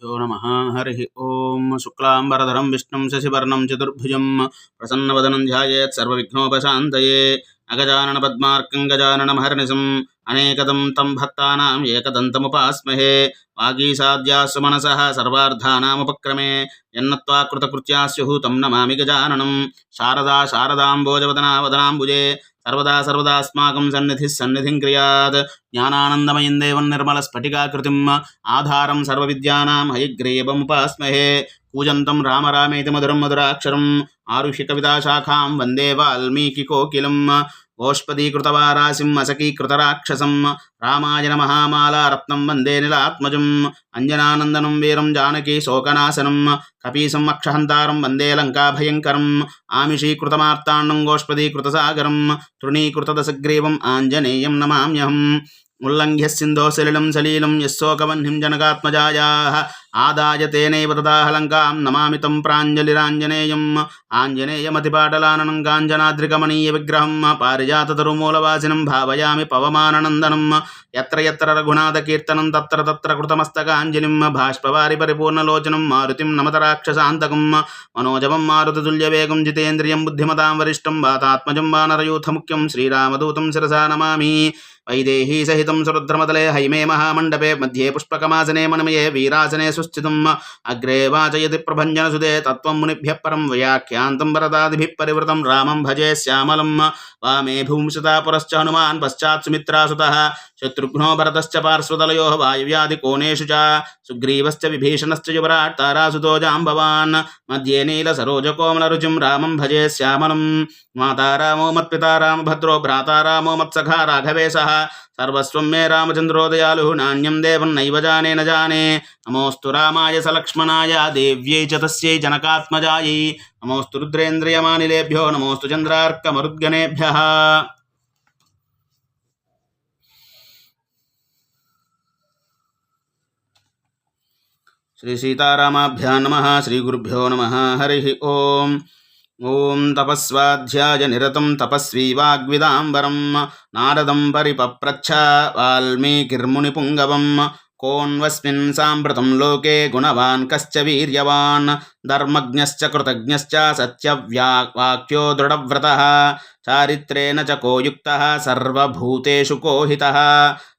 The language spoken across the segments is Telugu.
यो नमः। हरिः ॐ शुक्लाम्बरधरं विष्णुं शशिवर्णं चतुर्भुजं प्रसन्नवदनं ध्यायेत् सर्वविघ्नोपशान्तये। అగజానన పద్మార్కం గజానన మహర్నిశం అనేకదం తం భక్తానాం ఏకదంతముపాస్మహే వాగీసాద్యాసు మనస సర్వార్థానాముపక్రమే ఎన్నత్వాకృతకృత్యాస్యుః తం నమామి గజాననం శారదా శారదాంబోజవదనా వదనాంబుజే సర్వదా సర్వదాస్మాకం సన్నిధి సన్నిధిం క్రియాత్ జ్ఞానానందమయం దేవం నిర్మల స్ఫటికాకృతిం ఆధారం సర్వవిద్యానాం హయగ్రీవముపాస్మహే కూజంతం రామరామేతి మధురం మధురాక్షరం ఆరుషికవిదాశాఖాం వందే వాల్మీకికోకిలం ఓష్పదీకృతవారాసిం అసకీకృతరాక్షసం రామాయణ మహామాలారత్నం వందే నిలాత్మజం అంజనానందనం వీరం జానకీ శోకనాశనం కపీసం అక్షహంతారం వందే లంకాభయంకరం ఆమిషీకృతమార్తాండం గోష్పదీకృతసాగరం తృణీకృతదశగ్రీవం ఆంజనేయం నమామ్యహం ఉల్లంఘ్య సింధో సలిలం సలీలం యశోకవహ్నిం జనకాత్మజాయా ఆదాయ తేనైవ తదాహలంకాం నమామితం ప్రాంజలిరాంజనేయం. ఆంజనేయమతిపాటలాననం కాంజనాద్రికమణీయ విగ్రహం పారిజాతరుమూలవాసినం భావయామి పవమానందనం. ఎత్ర ఎత్ర రఘునాథకీర్తనం తత్ర తత్ర కృతమస్తకాంజలిం భాష్పవారి పరిపూర్ణలోచనం మారుతిం నమతరాక్షసాంతకం మనోజవం మారుతతుల్యవేగం జితేంద్రియం బుద్ధిమతాం వరిష్టం వాతాత్మజం వానరయూథముఖ్యం శ్రీరామదూతం శిరసా నమామి. వైదేహీ సహితం సురుద్రమదలే హైమే మహామండపే మధ్యే పుష్పకమాసనే మనమయే వీరాసనే సుస్థితం అగ్రే వాచయతి ప్రభంజనసుదే తత్వం మునిభ్య పరం వ్యాఖ్యాంతం వరదాదిభి పరివృతం రామం భజే శ్యామలం వామే భూంసుతా పురశ్చ హనుమాన్ పశ్చాత్ సుమిత్రాసుత శత్రుఘ్నో భరతశ్చ పార్శ్వతలయో వాయువ్యాది కోణేషు చ సుగ్రీవశ్చ విభీషణశ్చ యువరాట్ తారాసుతో జాంబవాన్ మధ్యే నీల సరోజకోమలరుచిం రామం భజే శ్యామలం మాతారామో మత్పితారామభద్రో భ్రాతారామో మత్సఖా రాఘవేశ सर्वस्वं मे रामचन्द्रो दयालुः नान्यं देवं नैव जाने न जाने। नमोऽस्तु रामाय सलक्ष्मणाय, देव्यै च तस्यै जनकात्मजायै। नमोऽस्तु रुद्रेन्द्रियमानिलेभ्यो, नमोऽस्तु चन्द्रार्कमरुद्गणेभ्यः। श्रीसीतारामाभ्यां नमः, श्रीगुरुभ्यो नमः, हरिः ॐ ఓం తపస్వాధ్యాయ నిరతం తపస్వీ వాగ్విదాంబరం నారదం పరిపప్రచ్ఛ వాల్మీకిర్ముని పుంగవం కోన్వస్మిన్ సాంప్రతం లోకే గుణవాన్ కశ్చ వీర్యవాన్ ధర్మజ్ఞశ్చ కృతజ్ఞశ్చ సత్యవ్యాక్యో దృఢవ్రత చారిత్రేణ చ కోయుక్త సర్వభూతేషు కోహిత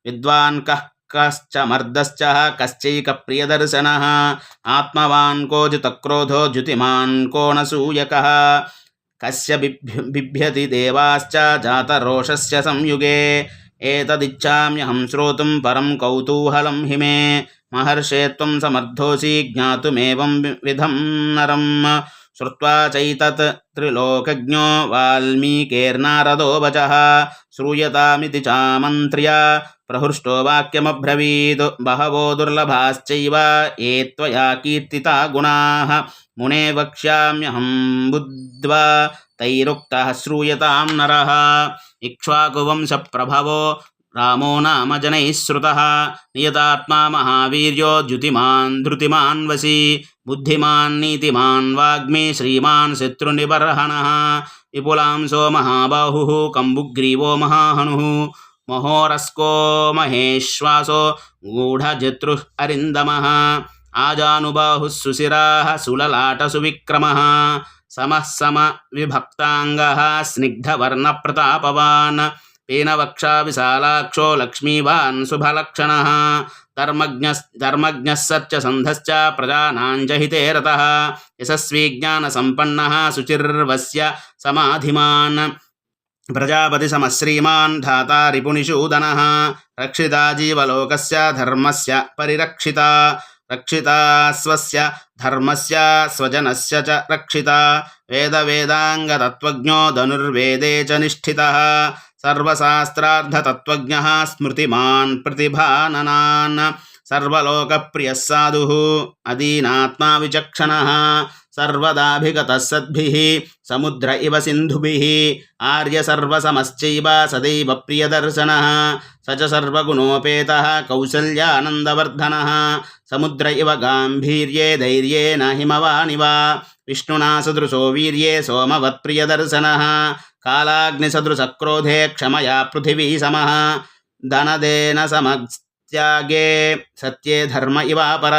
విద్వాన్ కః कश्च मर्दश्च कश्चैकप्रियदर्शनः। आत्मवान् को जितक्रोधो द्युतिमान् को न सूयकः कस्य बिभ्य, बिभ्यति देवाश्च जातरोषस्य संयुगे। एतदिच्छाम्यहं श्रोतुं परं कौतूहलं हि मे। महर्षे त्वं समर्थोऽसि ज्ञातुमेवं विधं नरं श्रुत्वा चैतत् त्रिलोकज्ञो वाल्मीकेर्नारदो वचः श्रूयतामिति चामन्त्र्य प्रहृष्टो वाक्यमब्रवीत् बहवो दुर्लभाश्चैव ये त्वया कीर्तिता गुणाः मुने वक्ष्याम्यहं बुद्ध्वा तैरुक्तः श्रूयतां नरः इक्ष्वाकुवंशप्रभवो रामो नाम जनैः श्रुतः नियतात्मा महावीर्यो द्युतिमान् धृतिमान् वशी బుద్ధిమాన్ నీతిమాన్ వాగ్మి శ్రీమాన్ శత్రునిబర్హణ విపులాంశో మహాబాహు కంబుగ్రీవో మహాహను మహోరస్కో మహేశ్వాసో గూఢజతృ అరిందమ ఆజానుబాహు సుశిరా సులలాట సువిక్రమ సమః సమ విభక్తాంగ స్నిగ్ధవర్ణ ప్రతాపవాన్ పీనవక్ష విశాలాక్షో లక్ష్మీవాన్ శుభలక్షణ धर्मज्ञ धर्मज्ञः सत्यसन्धश्च प्रजानाञ्च हिते रतः। यशस्वी ज्ञानसम्पन्नः शुचिर्वस्य समाधिमान्। प्रजापतिसमश्रीमान् धाता रिपुनिषूदनः। रक्षिता जीवलोकस्य धर्मस्य परिरक्षिता। रक्षिता स्वस्य धर्मस्य स्वजनस्य च रक्षिता। वेदवेदाङ्गतत्त्वज्ञो धनुर्वेदे च निष्ठितः। సర్వశాస్త్రార్థతత్వజ్ఞ స్మృతిమాన్ ప్రతిభాననాన్. సర్వలోకప్రియ సాధు అదీనాత్మా విచక్షణ సర్వదాభిగత సద్భిః సముద్ర ఇవ సింధుభిః ఆర్య సర్వసమశ్చైవ సదైవ ప్రియదర్శన సచ సర్వగుణోపేత కౌసల్యానందవర్ధన సముద్ర ఇవ గాంభీర్యే ధైర్యేణ హిమవానివ విష్ణునా సదృశో వీర్యే సోమవత్ప్రియదర్శన కాలాగ్నిసదృశక్రోధే క్షమయా పృథివీ సమః ధనదేన సమత్యాగే సత్యే ధర్మ ఇవాపర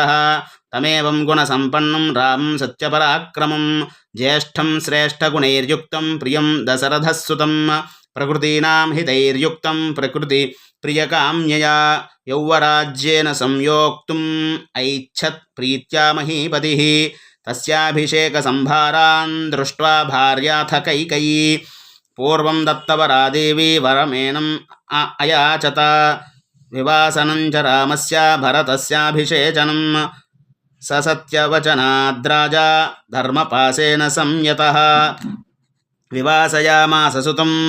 తమేవం గుణసంపన్నం రామం సత్యపరాక్రమం. జ్యేష్టం శ్రేష్టగుణైర్యుక్తం ప్రియం దశరథస్సుతం. ప్రకృతీనాం హితైర్యుక్తం ప్రకృతి ప్రియకామ్యయా యౌవరాజ్యేన సంయోక్తుం ఐచ్ఛత్ ప్రీత్యా మహీపతి. తస్యాభిషేకసంభారాన్ దృష్ట్వా భార్యాథ కైకయీ పూర్వం దత్తవరాదేవి వరమేనం అయాచత. వివాసనం చ రామస్య భరతస్యాభిషేచనం. ససత్యవచనాద్రాజా సత్యవచనాద్రాజా ధర్మపాశేన సంయతः. వివాసయామాస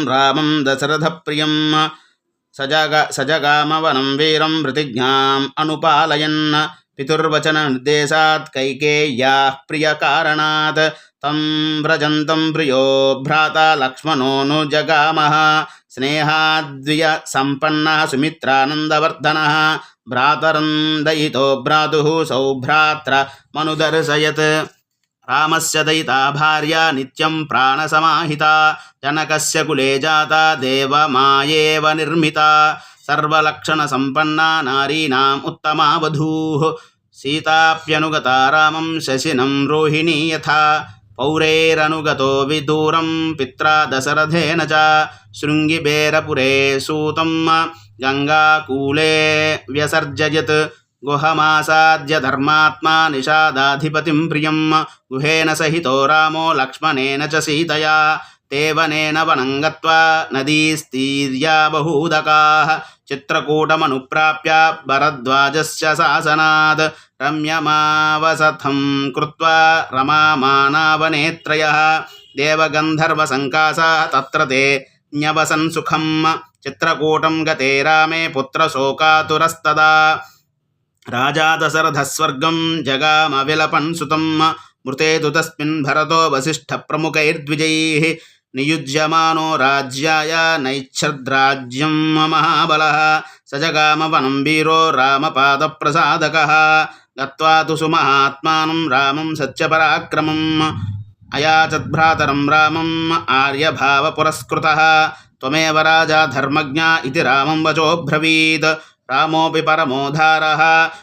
రామం దశరథప్రియం సజగ సజగామవనం వీరం ప్రతిజ్ఞాం అనుపాలయన్ పితుర్వచన నిర్దేశాత్ కైకేయ్యా ప్రియకారణాత్. తం వ్రజంతం ప్రియో భ్రాత లక్ష్మణోను జగామ. స్నేహాద్వియ సంపన్న సుమిత్రానందవర్ధన. భ్రాతరం దయితో భ్రాతుः సౌభ్రాత్ర మనుదర్శయత్ రామస్య దయితా భార్య నిత్యం ప్రాణసమాహితా జనకస్య కులే జాత దేవమాయేవ నిర్మితా సర్వలక్షణసంపన్నా నారీణాం ఉత్తమా వధూः సీతాప్యనుగతా రామం శశినం రోహిణీ యథా పౌరైరనుగతో విదూరం పిత్రా దశరథేన చ శృంగిబేరపురే गङ्गाकूले व्यसर्जयत् गुहमासाद्य धर्मात्मा निषादाधिपतिं प्रियं गुहेन सहितो रामो लक्ष्मणेन च सीतया ते वनेन वनं गत्वा नदीस्तीर्या बहूदकाः चित्रकूटमनुप्राप्य भरद्वाजस्य शासनात् रम्यमावसथं कृत्वा रमामानावनेत्रयः देवगन्धर्वसङ्कासा तत्र ते न्यवसन् सुखम् చిత్రకూటం గతే రామే పుత్రశోకాతురస్తదా రాజా దశరథస్వర్గం జగామవిలపన్ సుతం. మృతే తు తస్మిన్ భరతో వసిష్ఠప్రముఖైర్ద్విజైः నియుజ్యమానో రాజ్యాయ నైచ్ఛద్రాజ్యం మహాబల. స జగామవనం వీరో రామపాదప్రసాదక ప్రసాదక తు సుమహాత్మానం రామం సత్యపరాక్రమం. అయాచద్భ్రాతరం రామం ఆర్యభావపురస్కృత. त्वमेव राजा धर्मज्ञा इति रामं वचोऽब्रवीत् रामोऽपि परमोधारः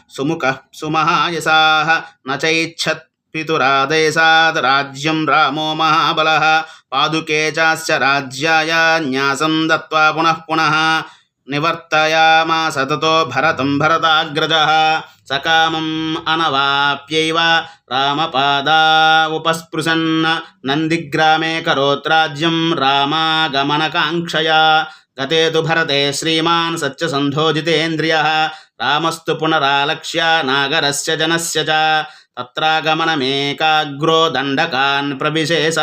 सुमुखः सुमहायसाः, न चैच्छत् पितुरादेशात् राज्यं रामो महाबलः। पादुके चास्य राज्याय न्यासं दत्त्वा पुनः पुनः నివర్తయామాస తతో భరతం భరతాగ్రజ సకామం అనవాప్యైవ రామపాదా ఉపస్పృశన్ నందిగ్రామే కరోత్రాజ్యం రామాగమనకాంక్షయా గతే తు భరతే శ్రీమాన్ సత్యసంధోజితేంద్రియ రామస్తు పునరాలక్ష్య నాగరస్య జనస్య చ తత్రాగమనమేకాగ్రో దండకాన్ ప్రవిశేష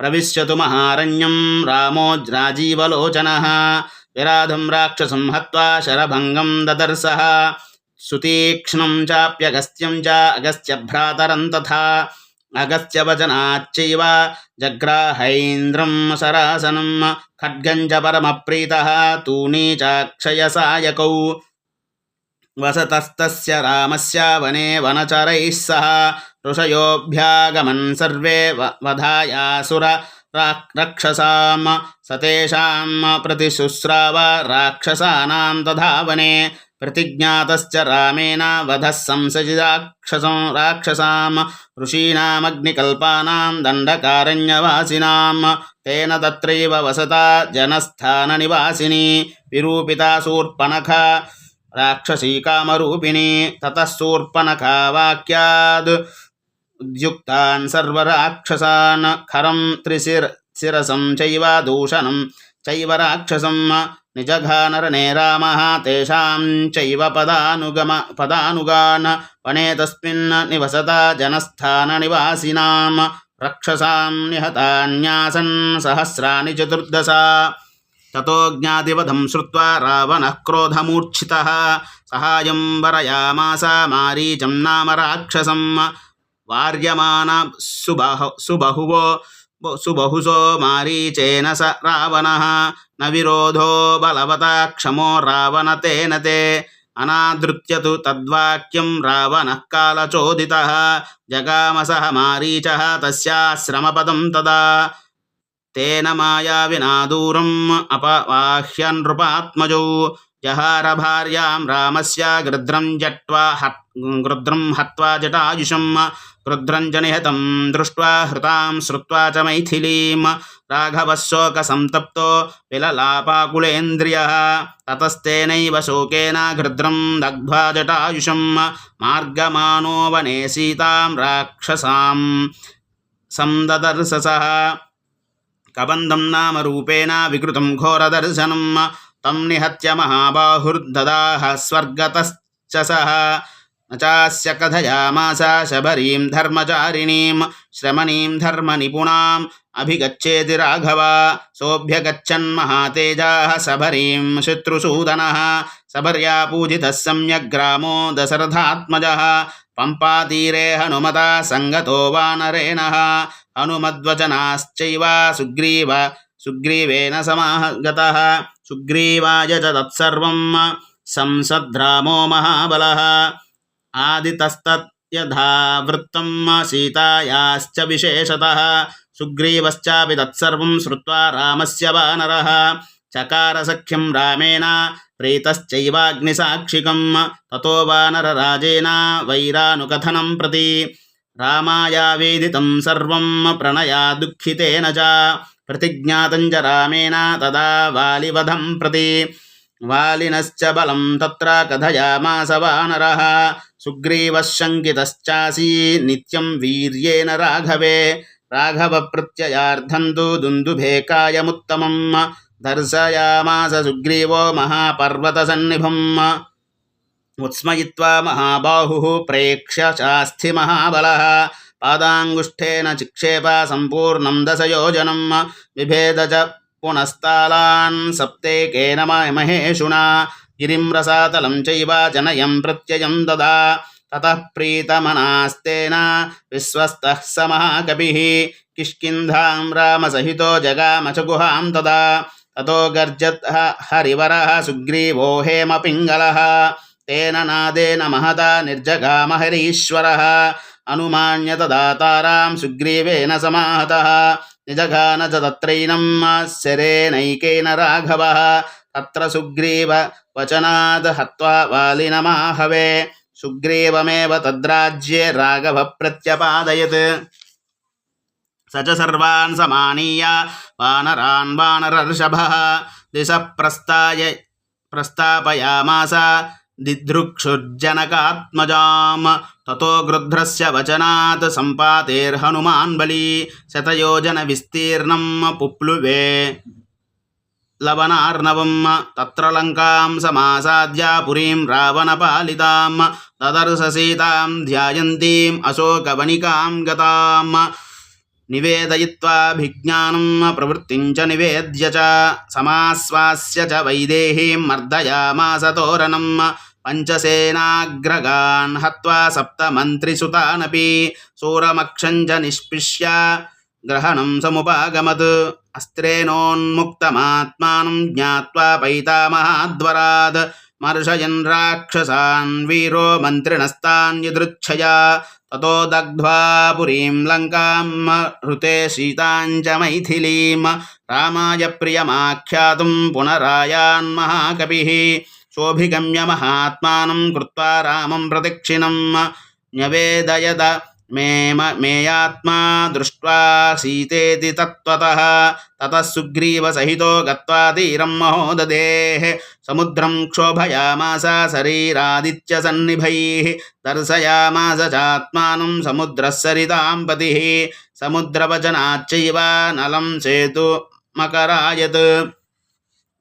ప్రవిశ్యతు మహారణ్యం రామో రాజీవలోచన विराधं राक्षसं हत्वा शरभङ्गं ददर्शः सुतीक्ष्णं चाप्यगस्त्यं च अगस्त्यभ्रातरं तथा अगस्त्यवचनाच्चैव जग्राहैन्द्रं सरासनं खड्गं च परमप्रीतः तूणी चाक्षयसायकौ वसतस्तस्य रामस्य वने वनचरैः सह ऋषयोऽभ्यागमन् सर्वे व- वधायासुर रा- रक्षसां स तेषां प्रतिशुश्राव राक्षसानां तथा वने प्रतिज्ञातश्च रामेण वधः संसजिराक्षसं राक्षसां ऋषीणामग्निकल्पानां दण्डकारण्यवासिनां तेन तत्रैव वसता जनस्थाननिवासिनी विरूपिता शूर्पणखा राक्षसी कामरूपिणी ततः शूर्पणखा वाक्याद् ఉద్యుక్తాన్ సర్వరాక్షసాన్ ఖరం త్రిశిర్ శిరసం చైవ దూషణం చైవ రాక్షసం నిజఘానరనే రామ తేషాం చైవ పదానుగమ పదానుగాన్ వనే తస్మిన్ నివసత జనస్థాన నివాసినాం రక్షసాం నిహతాన్యాసన్ సహస్రాని చతుర్దశ తతో జ్ఞాదివధం శ్రుత్వా రావణः సహాయం వరయామాస మారీచం నామ రాక్షసం వార్యమాన సుబహ సుబహువో సుబహుసో మారీచేన స రావణ న విరోధో బలవత క్షమో రావణ తేన తే అనాదృత్యతు తద్వాక్యం రావణ కాలచోదిత జగామస మారీచ తస్యాశ్రమపదం తదా తేన మాయా వినా దూరం అపవాహ్య నృపాత్మజౌ జహార భార్యాం రామస్య గృద్రం జట్వా హత్ హత్వా జటాయుషం గృధ్రం జనిహతం దృష్ట్వా హృతాం శ్రుత్వా చ మైథిలీం రాఘవः శోకసంతప్తో విలలాపాకులేంద్రియः తతస్తేనైవ శోకేన గృధ్రం దగ్ధ్వా జటాయుషం మార్గమానో వనే సీతాం రాక్షసాం సందదర్శసः కబంధం నామ రూపేణ వికృతం ఘోరదర్శనం తం నిహత్య మహాబాహుర్దదాహ స్వర్గతశ్చ సహ न कथयामास शबरीं धर्मचारिणीं, श्रमणीं धर्मनिपुणाम् अभिगच्छेति राघव सोऽभ्यगच्छन्महातेजाः सबरीं शत्रुसूदनः सबर्या पूजितः सम्यग्रामो दशरथात्मजः पम्पातीरे हनुमता सङ्गतो वानरेणः हनुमद्वचनाश्चैव सुग्रीव, सुग्रीवेन समागतः सुग्रीवाय च तत्सर्वं संसद्रामो महाबलः। आदितस्तद्यथा वृत्तं सीतायाश्च विशेषतः सुग्रीवश्चापि तत्सर्वं श्रुत्वा रामस्य वानरः चकारसख्यं रामेण प्रीतश्चैवाग्निसाक्षिकं ततो वानरराजेन वैरानुकथनं प्रति रामायावेदितं सर्वं प्रणया दुःखितेन च प्रतिज्ञातं च रामेण तदा वालिवधं प्रति वालिनश्च बलं तत्र कथयामास वानरः సుగ్రీవశంకితశ్చాసీ నిత్యం వీర్యేణ రాఘవే. రాఘవ ప్రత్యయార్థందు దుందుభే కాయముత్తమం దర్శయామాస సుగ్రీవో మహాపర్వతసన్నిభం. ఉత్స్మయిత్వా మహాబాహు ప్రేక్ష్య శాస్థి మహాబలః. పాదాంగుష్ఠేన చిక్షేప సంపూర్ణం దశయోజనం. బిభేద చ పునస్తాలాన్ మహేషుణా रसातलं चैव जनयं प्रत्ययं ददा ततः प्रीतमनास्तेन विश्वस्तः स महाकपिः किष्किन्धां रामसहितो जगाम च गुहां तदा ततो गर्जत् हरिवरः सुग्रीवो हेमपिङ्गलः तेन नादेन महता निर्जगाम हरीश्वरः अनुमान्य तदा तारां सुग्रीवेन समाहतः निजघान च तत्रैनं शरेणैकेन राघवः तत्र सुग्रीव వచనాద్ హత్వా వాలినమాహవే. సుగ్రీవమేవ తద్రాజ్యే రాఘవ ప్రత్యపాదయత్. సచ సర్వాన్ సమానీయ వానరాన్ వానరర్షభ. దిశ ప్రస్తాయ ప్రస్తాపయామాస దిదృక్షుర్జనకాత్మజాం తతో గృధ్రస్య వచనాత్ సంపాతేర్హనుమాన్ బలి. శతయోజన విస్తీర్ణం పుప్లువే. లవణార్ణవం తత్ర లంకాం సమాసాద్య పురీం రావణపాలితాం తదర్శ సీతాం ధ్యాయంతీం అశోకవణికాం గతాం నివేదయిత్వాభిజ్ఞానం ప్రవృత్తించ నివేద్య చ సమాశ్వాస్య చ వైదేహీం మర్దయామాస తోరణం పంచసేనాగ్రగాన్ హత్వా సప్తమంత్రిసుతానపి సూరమక్షం చ నిష్పిష్య గ్రహణం సముపాగమత్ అస్త్రేణోన్ముక్తమాత్మానం జ్ఞావా పైతామహాద్వరాద్ మర్షయన్ రాక్షసాన్ వీరో మంత్రిణస్తాన్ యదృచ్ఛయా తతో దగ్ధ్వా పురీం లంకాం హృతే సీతాంచ మైథిలీం రామాయ ప్రియమాఖ్యాతుం పునరాయాన్ మహాకవి శోభిగమ్య మహాత్మానం కృత్వా రామం ప్రదక్షిణం న్యవేదయద मे मेयात्मा दृष्ट्वा सीतेति तत्त्वतः, ततः सुग्रीवसहितो गत्वा तीरं महोदधेः, समुद्रं क्षोभयामास शरीरादित्यसन्निभैः, दर्शयामास चात्मानं समुद्रः सरितां पतिः समुद्रवचनाच्चैव नलं सेतुमकरायत्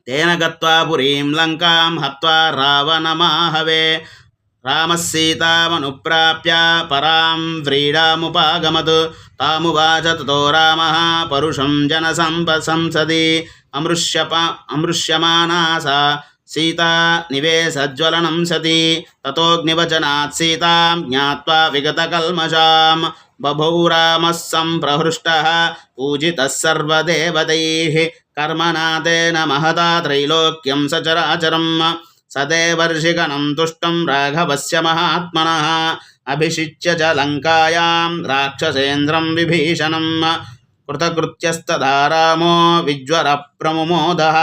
तेन गत्वा पुरीं लङ्कां हत्वा रावणमाहवे रामः सीतामनुप्राप्य परां व्रीडामुपागमत् तामुवाच ततो रामः परुषं जनसंसदि अमृष्यप अमृष्यमाना सा सीता निवेशज्वलनं सति ततोऽग्निवचनात् सीतां ज्ञात्वा विगतकल्मषां बभौ रामः सम्प्रहृष्टः पूजितः सर्वदेवतैः कर्मणा तेन महता त्रैलोक्यं सचराचरम् सदेवर्षिगणं तुष्टं राघवस्य महात्मनः अभिषिच्य च लङ्कायां राक्षसेन्द्रं विभीषणं कृतकृत्यस्तदा रामो विज्वरप्रमुमोदः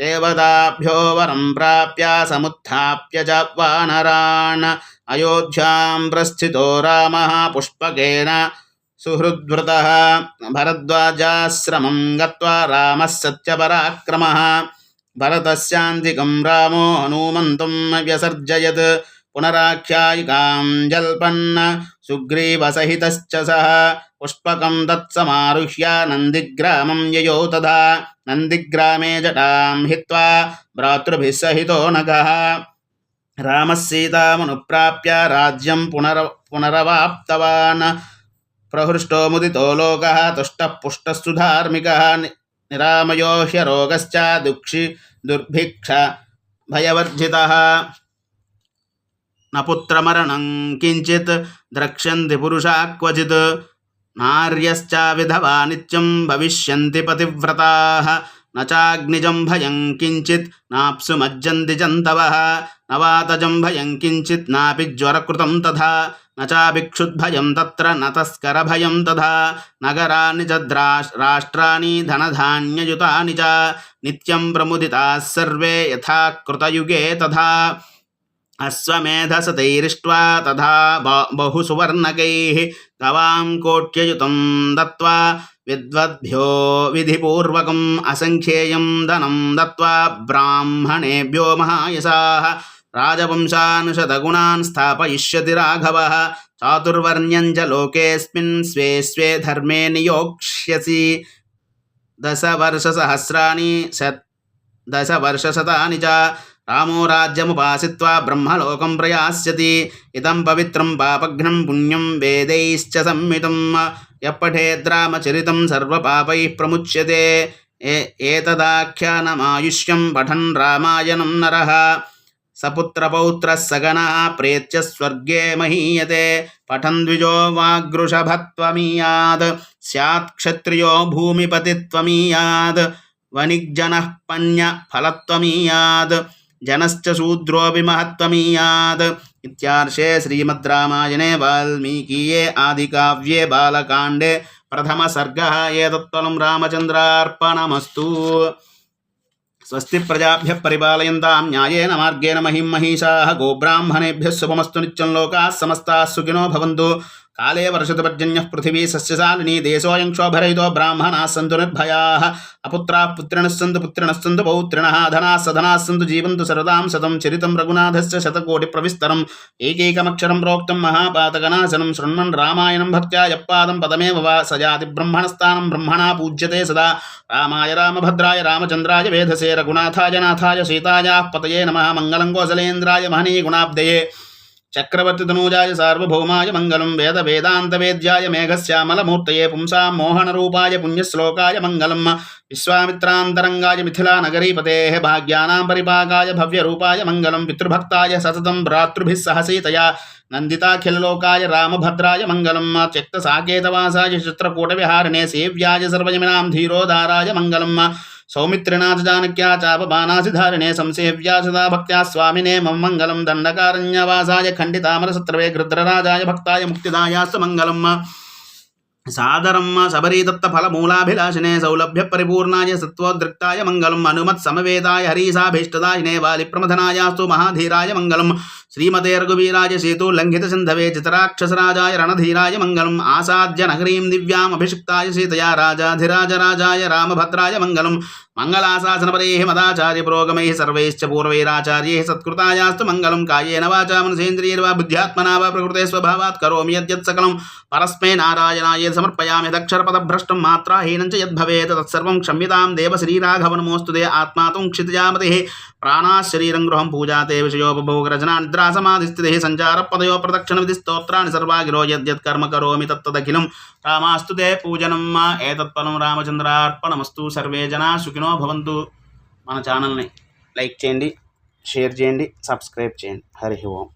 देवताभ्यो वरं प्राप्य समुत्थाप्य च वानरान् अयोध्यां प्रस्थितो रामः पुष्पकेन सुहृद्वृतः भरद्वाजाश्रमं गत्वा रामः सत्यपराक्रमः भरतस्यान्तिकं रामो हनूमन्तं व्यसर्जयत् पुनराख्यायिकां जल्पन् सुग्रीवसहितश्च सः पुष्पकं तत्समारुह्य नन्दिग्रामं ययौ तथा नन्दिग्रामे जटां हित्वा भ्रातृभिः सहितो नगः रामः सीतामनुप्राप्य राज्यं पुनर पुनरवाप्तवान् प्रहृष्टो मुदितो लोकः तुष्टः पुष्टस्तु धार्मिकः नि- निरामयो ह्यरोगश्च दुक्षि दुर्भिक्ष भयवर्जितः न पुत्रमरणं किञ्चित् द्रक्ष्यन्ति पुरुषा क्वचित् नार्यश्च विधवा नित्यं भविष्यन्ति पतिव्रताः न चाग्निजं भयं किञ्चित् नाप्सु मज्जन्ति जन्तवः न वातजं भयं किञ्चित् नापि ज्वरकृतं तथा न चाभिक्षुद्भयं तत्र न तस्करभयं तथा नगराणि च द्राश् राष्ट्राणि धनधान्ययुतानि च नित्यं प्रमुदिताः सर्वे यथा कृतयुगे तथा अश्वमेधसतैरिष्ट्वा तथा ब- बहुसुवर्णकैः गवां कोट्ययुतं दत्त्वा विद्वद्भ्यो विधिपूर्वकम् असङ्ख्येयं धनं दत्त्वा ब्राह्मणेभ्यो महायशाः राजवंशानुशतगुणान् स्थापयिष्यति राघवः चातुर्वर्ण्यं च लोकेऽस्मिन् स्वे स्वे धर्मे नियोक्ष्यसि दशवर्षसहस्राणि शत् दशवर्षशतानि च రామో రాజ్యముపాసిత్వా బ్రహ్మలోకం ప్రయాస్యతి. ఇదం పవిత్రం పాపఘ్నం పుణ్యం వేదైశ్చ సంహితం. ఎప్పఠేద్రామచరితం సర్వపాపై ప్రముచ్యతే. ఏతదాఖ్యానమాయుష్యం పఠన్ రామాయణం నర. సపుత్రపౌత్ర సగన ప్రేత్య స్వర్గే మహీయతే. పఠన్ ద్విజో వాగృషభత్వమీయాద్ స్యాత్ క్షత్రియో భూమిపతిత్వమీయాద్. వనిగ్జన పణ్య ఫలత్వమీయాద్. జనశ్చ శూద్రోపి మహత్వమీయాత్ ఇత్యార్షే శ్రీమద్ రామాయణే వాల్మీకీయే ఆది కావ్యే బాలకాండే ప్రథమ సర్గ ఏ ఏతత్వలం రామచంద్రార్పణమస్తు స్వస్తి ప్రజాభ్య పరిపాలయంతాం న్యాయేన మార్గేణ మహిం మహిషా గోబ్రాహ్మణేభ్య శుభమస్తు నిత్యం లోకా సమస్తా సుఖినో భవంతు काले वर्षतु पर्जन्यः पृथिवी सस्यशालिनी देशोऽयं क्षोभरहितो ब्राह्मणाः सन्तु निर्भयाः अपुत्राः पुत्रिणः सन्तु पुत्रिणः सन्तु पौत्रिणः धनाः सधनाः सन्तु जीवन्तु सरदां शतं चरितं रघुनाथस्य शतकोटिप्रविस्तरम् एकैकमक्षरं प्रोक्तं महापातकनाशनं शृण्वन् रामायणं भक्त्या यप्पादं पदमेव वा स याति ब्रह्मणस्थानं ब्रह्मणा पूज्यते सदा रामाय रामभद्राय रामचन्द्राय वेधसे रघुनाथाय नाथाय सीतायाः पतये नमः मङ्गलं చక్రవర్తి తనూజాయ సార్వభౌమాయ మంగళం వేద వేదాంత వేద్యాయ మేఘశ్యామలమూర్తయే పుంసాం మోహన రూపాయ పుణ్యశ్లోకాయ మంగళం విశ్వామిత్రాంతరంగాయ మిథిలానగరీపతే భాగ్యానాం పరిపాకాయ భవ్యరూపాయ మంగళం పితృభక్తాయ సతతం భ్రాతృభిः సహ సీతయా నందితాఖిల్లోకాయ రామభద్రాయ మంగళం త్యక్తసాకేతవాసాయ చిత్రకూటవిహారిణే సేవ్యాయ సర్వజమినాం ధీరోదారాయ మంగళం సౌమిత్రినాథ జానక్యా చాపబానాసి ధారిణే సంసేవ్యా సదా భక్త్యా స్వామినే మమ మంగళం దండకారణ్యవాసాయ ఖండితామర సత్రవే గృద్రరాజాయ భక్తాయ ముక్తిదాయాస్త మంగళం. సాదరం శబరీదత్త ఫలమూలాభిలాషినే సౌలభ్య పరిపూర్ణాయ సత్వోద్రిక్తాయ మంగళం. అనుమత్ సమవేదాయ హరీసాభీష్టదాయినే వాలి ప్రమథనాయాస్తు మహాధీరాయ మంగళం. श्रीमते रघुवीराय सेतुल्लङ्घितसिन्धवे चितराक्षसराजाय रणधीराय मङ्गलम् आसाद्य नगरीं दिव्यामभिषिक्ताय सीतया राजाधिराजराजाय रामभद्राय मङ्गलम् मङ्गलाशासनपरेः मदाचार्य पुरोगमैः सर्वैश्च पूर्वैराचार्यैः सत्कृतायास्तु मङ्गलं कायेन वाचा मनसेन्द्रियैर्वा बुद्ध्यात्मना वा प्रकृते स्वभावात् करोमि यद्यत् सकलं परस्मै नारायणाय समर्पयामि दक्षरपदभ्रष्टं मात्राहीनं च यद्भवेत् तत्सर्वं क्षम्यतां देव श्रीराघवनमोऽस्तु ते आत्मा तुं क्षितिजामतिः प्राणाः शरीरं गृहं पूजा ते विषयोपभोगरचना निद्रा समाधिस्थितिः सञ्चारपदयो प्रदक्षिणविधि स्तोत्राणि सर्वा गिरो यद्यत् कर्म करोमि तत्तदखिलं రామాస్తు తే పూజనం ఏతత్ఫలం రామచంద్రార్పణమస్తు సర్వే జనా సుఖినో భవంతు మన ఛానల్ని లైక్ చేయండి షేర్ చేయండి సబ్స్క్రైబ్ చేయండి హరి ఓం